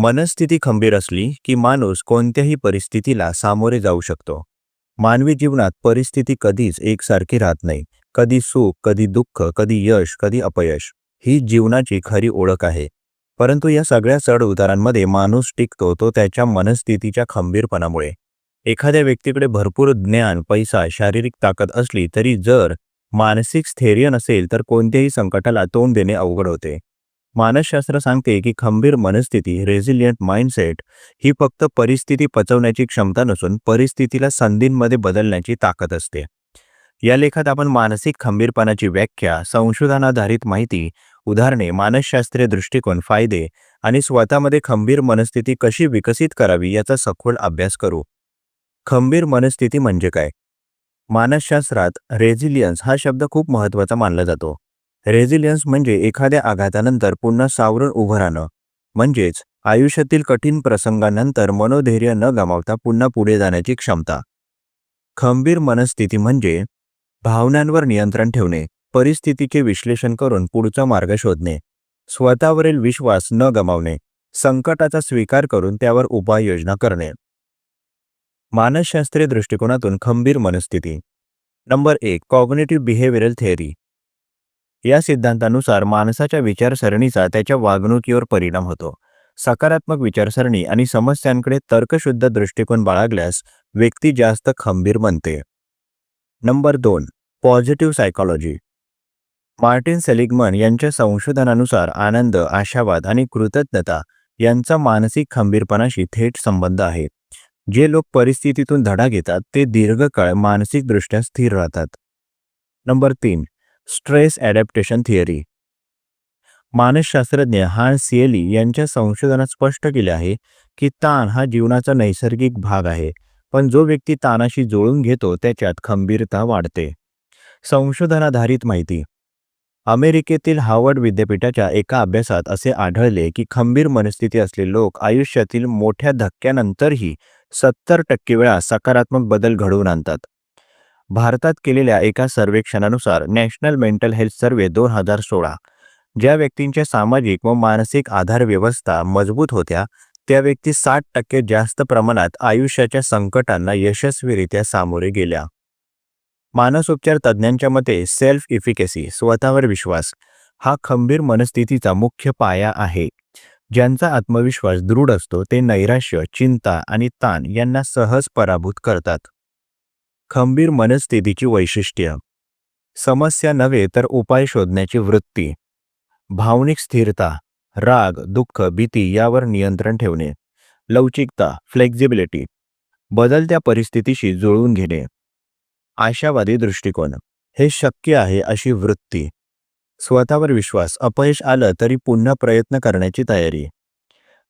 मनस्थिती खंबीर असली की माणूस कोणत्याही परिस्थितीला सामोरे जाऊ शकतो. मानवी जीवनात परिस्थिती कधीच एकसारखी राहत नाही. कधी सुख कधी दुःख कधी यश कधी अपयश. ही जीवनाची खरी ओळख आहे. परंतु या सगळ्या चढ उतारांमध्ये माणूस टिकतो तो त्याच्या मनस्थितीच्या खंबीरपणामुळे. एखाद्या व्यक्तीकडे भरपूर ज्ञान पैसा शारीरिक ताकद असली तरी जर मानसिक स्थैर्य नसेल तर कोणत्याही संकटाला तोंड देणे अवघड होते. मानसशास्त्र सांगते की खंबीर मनस्थिती रेझिलियंट माइंडसेट ही फक्त परिस्थिती पचवण्याची क्षमता नसून परिस्थितीला संधींमध्ये बदलण्याची ताकद असते. या लेखात आपण मानसिक खंबीरपणाची व्याख्या संशोधनाधारित माहिती उदाहरणे मानसशास्त्रीय दृष्टिकोन फायदे आणि स्वतःमध्ये खंबीर मनस्थिती कशी विकसित करावी याचा सखोल अभ्यास करू. खंबीर मनस्थिती म्हणजे काय? मानसशास्त्रात रेझिलियन्स हा शब्द खूप महत्त्वाचा मानला जातो. रेझिलियन्स म्हणजे एखाद्या आघातानंतर पुन्हा सावरून उभं राहणं. म्हणजेच आयुष्यातील कठीण प्रसंगानंतर मनोधैर्य न गमावता पुन्हा पुढे जाण्याची क्षमता. खंबीर मनस्थिती म्हणजे भावनांवर नियंत्रण ठेवणे परिस्थितीचे विश्लेषण करून पुढचा मार्ग शोधणे स्वतःवरील विश्वास न गमावणे संकटाचा स्वीकार करून त्यावर उपाययोजना करणे. मानसशास्त्रीय दृष्टिकोनातून खंबीर मनस्थिती. नंबर एक कॉग्नेटिव्ह बिहेवियरल थेअरी. या सिद्धांतानुसार माणसाच्या विचारसरणीचा त्याच्या वागणुकीवर परिणाम होतो. सकारात्मक विचारसरणी आणि समस्यांकडे तर्कशुद्ध दृष्टिकोन बाळगल्यास व्यक्ती जास्त खंबीर बनते. नंबर दोन पॉझिटिव्ह सायकॉलॉजी. मार्टिन सेलिगमन यांच्या संशोधनानुसार आनंद आशावाद आणि कृतज्ञता यांचा मानसिक खंबीरपणाशी थेट संबंध आहे. जे लोक परिस्थितीतून धडा घेतात ते दीर्घकाळ मानसिकदृष्ट्या स्थिर राहतात. नंबर तीन स्ट्रेस ॲडॅप्टेशन थिअरी. मानसशास्त्रज्ञ हान सिएली यांच्या संशोधनात स्पष्ट केले आहे की ताण हा जीवनाचा नैसर्गिक भाग आहे पण जो व्यक्ती ताणाशी जुळून घेतो त्याच्यात खंबीरता वाढते. संशोधनाधारित माहिती. अमेरिकेतील हार्वर्ड विद्यापीठाच्या एका अभ्यासात असे आढळले की खंबीर मनस्थिती असलेले लोक आयुष्यातील मोठ्या धक्क्यानंतरही सत्तर टक्के वेळा सकारात्मक बदल घडवून आणतात. भारतात केलेल्या एका सर्वेक्षणानुसार नॅशनल मेंटल हेल्थ सर्वे दोन हजार सोळा ज्या व्यक्तींच्या सामाजिक व मानसिक आधार व्यवस्था मजबूत होत्या त्या व्यक्ती साठ टक्के जास्त प्रमाणात आयुष्याच्या संकटांना यशस्वीरित्या सामोरे गेल्या. मानसोपचार तज्ज्ञांच्या मते सेल्फ इफिकेसी स्वतःवर विश्वास हा खंबीर मनस्थितीचा मुख्य पाया आहे. ज्यांचा आत्मविश्वास दृढ असतो ते नैराश्य चिंता आणि ताण यांना सहज पराभूत करतात. खंबीर मनस्थितीची वैशिष्ट्य. समस्या नव्हे तर उपाय शोधण्याची वृत्ती. भावनिक स्थिरता राग दुःख भीती यावर नियंत्रण ठेवणे. लवचिकता फ्लेक्झिबिलिटी बदलत्या परिस्थितीशी जुळवून घेणे. आशावादी दृष्टिकोन. हे शक्य आहे अशी वृत्ती. स्वतःवर विश्वास अपयश आलं तरी पुन्हा प्रयत्न करण्याची तयारी.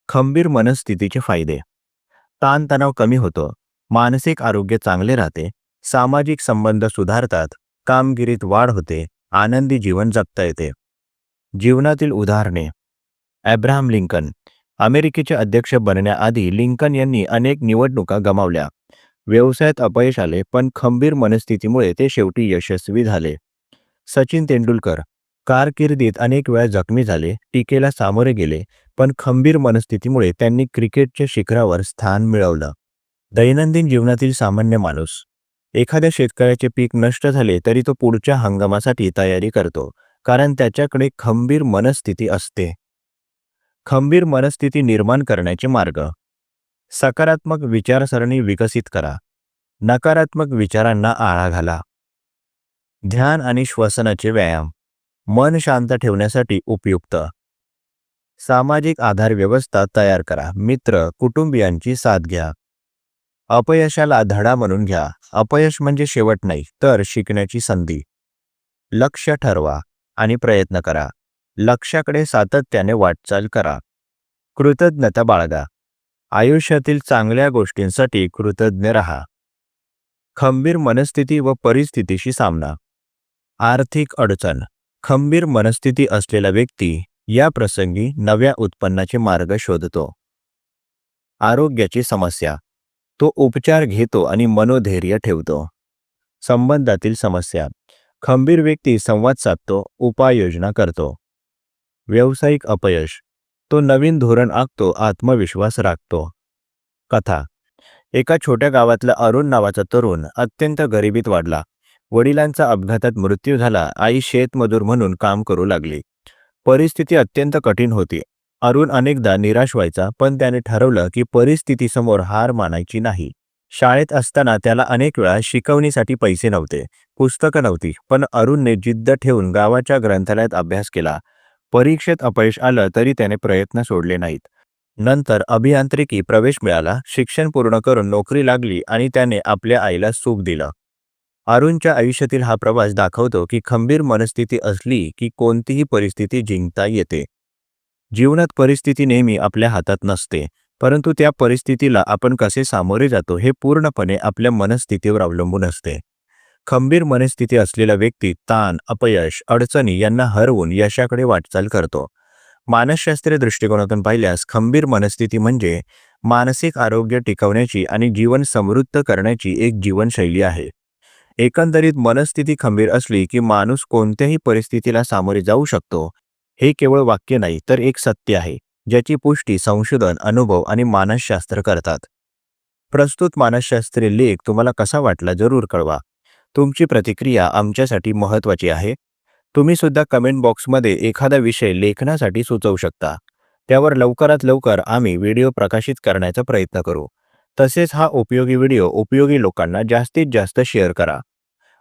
खंबीर मनस्थितीचे फायदे. ताणतणाव कमी होतो. मानसिक आरोग्य चांगले राहते. सामाजिक संबंध सुधारतात कामगिरीत वाढ होते आनंदी जीवन जगता येते. जीवनातील उदाहरणे. Abraham Lincoln. अमेरिकेचे अध्यक्ष बनण्याआधी लिंकन यांनी अनेक निवडणुका गमावल्या. व्यवसायात अपयश आले पण खंबीर मनस्थितीमुळे ते शेवटी यशस्वी झाले. सचिन तेंडुलकर. कारकिर्दीत अनेक वेळा जखमी झाले टीकेला सामोरे गेले पण खंबीर मनस्थितीमुळे त्यांनी क्रिकेटच्या शिखरावर स्थान मिळवलं. दैनंदिन जीवनातील सामान्य माणूस. एखाद्या शेतकऱ्याचे पीक नष्ट झाले तरी तो पुढच्या हंगामासाठी तयारी करतो कारण त्याच्याकडे खंबीर मनस्थिती असते. खंबीर मनस्थिती निर्माण करण्याचे मार्ग. सकारात्मक विचारसरणी विकसित करा. नकारात्मक विचारांना आळा घाला. ध्यान आणि श्वसनाचे व्यायाम. मन शांत ठेवण्यासाठी उपयुक्त. सामाजिक आधार व्यवस्था तयार करा. मित्र कुटुंबियांची साथ घ्या. अपयशाला धडा म्हणून घ्या. अपयश म्हणजे शेवट नाही तर शिकण्याची संधी. लक्ष ठरवा आणि प्रयत्न करा. लक्ष्याकडे सातत्याने वाटचाल करा. कृतज्ञता बाळगा. आयुष्यातील चांगल्या गोष्टींसाठी कृतज्ञ रहा. खंबीर मनस्थिती व परिस्थितीशी सामना. आर्थिक अडचण. खंबीर मनस्थिती असलेला व्यक्ती या प्रसंगी नव्या उत्पन्नाचे मार्ग शोधतो. आरोग्याची समस्या. तो उपचार घेतो आणि मनोधैर्य ठेवतो. संबंधातील समस्या. खंबीर व्यक्ती संवाद साधतो उपाययोजना करतो. व्यावसायिक अपयश. तो नवीन धोरण आखतो आत्मविश्वास राखतो. कथा. एका छोट्या गावातला अरुण नावाचा तरुण अत्यंत गरिबीत वाढला. वडिलांचा अपघातात मृत्यू झाला आई शेतमजूर म्हणून काम करू लागली. परिस्थिती अत्यंत कठीण होती. अरुण अनेकदा निराश व्हायचा पण त्याने ठरवलं की परिस्थितीसमोर हार मानायची नाही. शाळेत असताना त्याला अनेक वेळा शिकवणीसाठी पैसे नव्हते पुस्तकं नव्हती पण अरुणने जिद्द ठेवून गावाच्या ग्रंथालयात अभ्यास केला. परीक्षेत अपयश आलं तरी त्याने प्रयत्न सोडले नाहीत. नंतर अभियांत्रिकी प्रवेश मिळाला शिक्षण पूर्ण करून नोकरी लागली आणि त्याने आपल्या आईला सुख दिलं. अरुणच्या आयुष्यातील हा प्रवास दाखवतो की खंबीर मनस्थिती असली की कोणतीही परिस्थिती जिंकता येते. जीवनात परिस्थिती नेहमी आपल्या हातात नसते परंतु त्या परिस्थितीला आपण कसे सामोरे जातो हे पूर्णपणे आपल्या मनस्थितीवर अवलंबून असते. खंबीर मनस्थिती असलेला व्यक्ती ताण अपयश अडचणी यांना हरवून यशाकडे वाटचाल करतो. मानसशास्त्रीय दृष्टिकोनातून पाहिल्यास खंबीर मनस्थिती म्हणजे मानसिक आरोग्य टिकवण्याची आणि जीवन समृद्ध करण्याची एक जीवनशैली आहे. एकंदरीत मनस्थिती खंबीर असली की माणूस कोणत्याही परिस्थितीला सामोरे जाऊ शकतो हे केवळ वाक्य नाही तर एक सत्य आहे ज्याची पुष्टी संशोधन अनुभव आणि मानसशास्त्र करतात. प्रस्तुत मानसशास्त्रीय लेख तुम्हाला कसा वाटला जरूर कळवा. तुमची प्रतिक्रिया आमच्यासाठी महत्त्वाची आहे. तुम्ही सुद्धा कमेंट बॉक्समध्ये एखादा विषय लेखनासाठी सुचवू शकता. त्यावर लवकरात लवकर आम्ही व्हिडिओ प्रकाशित करण्याचा प्रयत्न करू. तसेच हा उपयोगी व्हिडिओ उपयोगी लोकांना जास्तीत जास्त शेअर करा.